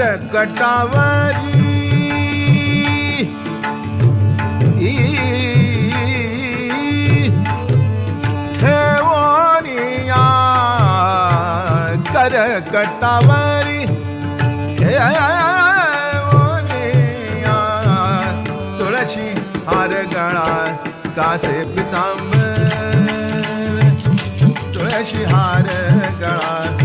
कर कटावरी ठेवोनिया कर कटावरी। ठेवोनिया तुलसी हार गणा कासे पितांबर। तुलसी हार गणा